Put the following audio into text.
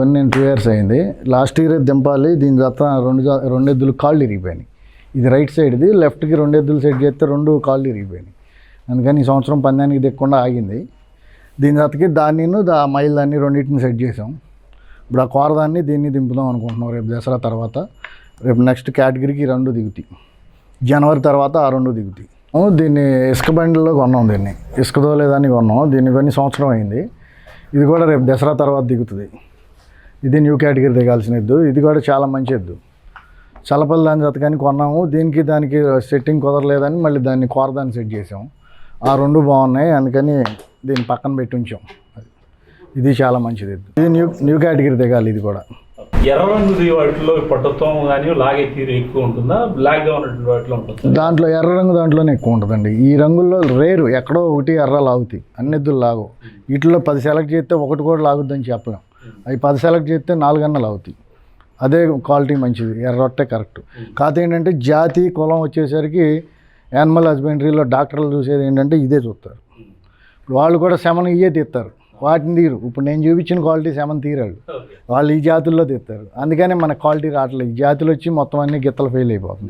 ఇవన్నీ నేను two years అయింది. లాస్ట్ ఇయర్ దింపాలి దీని జత రెండు రెండు ఎద్దులు కాళ్ళు ఇరిగిపోయినాయి. ఇది రైట్ సైడ్ది లెఫ్ట్కి రెండు ఎద్దులు సెట్ చేస్తే రెండు కాళ్ళు ఇరిగిపోయినాయి. అందుకని ఈ సంవత్సరం పందానికి దిక్కకుండా ఆగింది. దీని జాతకి దాన్ని దా మైల్ దాన్ని రెండింటిని సెట్ చేసాం. ఇప్పుడు ఆ కోరదాన్ని దీన్ని దింపుదాం అనుకుంటున్నాం రేపు దసరా తర్వాత. రేపు నెక్స్ట్ కేటగిరీకి రెండు దిగుతాయి. జనవరి తర్వాత ఆ రెండు దిగుతాయి. దీన్ని ఇసుక బండిలో కొన్నాం దీన్ని. ఇసుక తోలేదాన్ని కొన్నాం. దీన్ని కొన్ని సంవత్సరం అయింది. ఇది కూడా రేపు దసరా తర్వాత దిగుతుంది. ఇది న్యూ కేటగిరీ దిగాల్సిన ఎద్దు ఇది కూడా చాలా మంచి ఎద్దు. చల్లపల్లి దాని జత కానీ కొన్నాము దీనికి దానికి సెట్టింగ్ కుదరలేదని మళ్ళీ దాన్ని కోరదాన్ని సెట్ చేసాం ఆ రెండు బాగున్నాయి అందుకని దీన్ని పక్కన పెట్టి ఉంచాం. ఇది చాలా మంచిది ఎద్దు. ఇది న్యూ న్యూ కేటగిరీ దిగాలి ఇది కూడా. ఎర్ర రంగుది వాటిలో పట్టుత్వం కానీ లాగే తీరు ఎక్కువ ఉంటుందా? బ్లాక్గా ఉన్నటువంటి వాటిలో ఉంటుందా? దాంట్లో ఎర్ర రంగు దాంట్లోనే ఎక్కువ ఉంటుందండి. ఈ రంగుల్లో రేరు ఎక్కడో ఒకటి ఎర్ర లాగుతాయి అన్ని ఎద్దులు లాగవు. వీటిలో పది సెలెక్ట్ చేస్తే ఒకటి కూడా లాగుద్దని చెప్పలేం. అవి పది సెలెక్ట్ చేస్తే నాలుగన్న లాగుతాయి అదే క్వాలిటీ మంచిది. ఎర్రొట్టే కరెక్ట్. కాకపోతే ఏంటంటే జాతి కులం వచ్చేసరికి యానిమల్ హస్బెండరీలో డాక్టర్లు చూసేది ఏంటంటే ఇదే చూస్తారు. ఇప్పుడు వాళ్ళు కూడా శమనం ఇయ్యే తీస్తారు. వాటిని తీరు. ఇప్పుడు నేను చూపించిన క్వాలిటీ శమన్ తీరాడు. వాళ్ళు ఈ జాతుల్లో తీస్తారు. అందుకనే మన క్వాలిటీ రావట్లేదు. ఈ జాతులు వచ్చి మొత్తం అన్ని గిత్తలు ఫెయిల్ అయిపోతుంది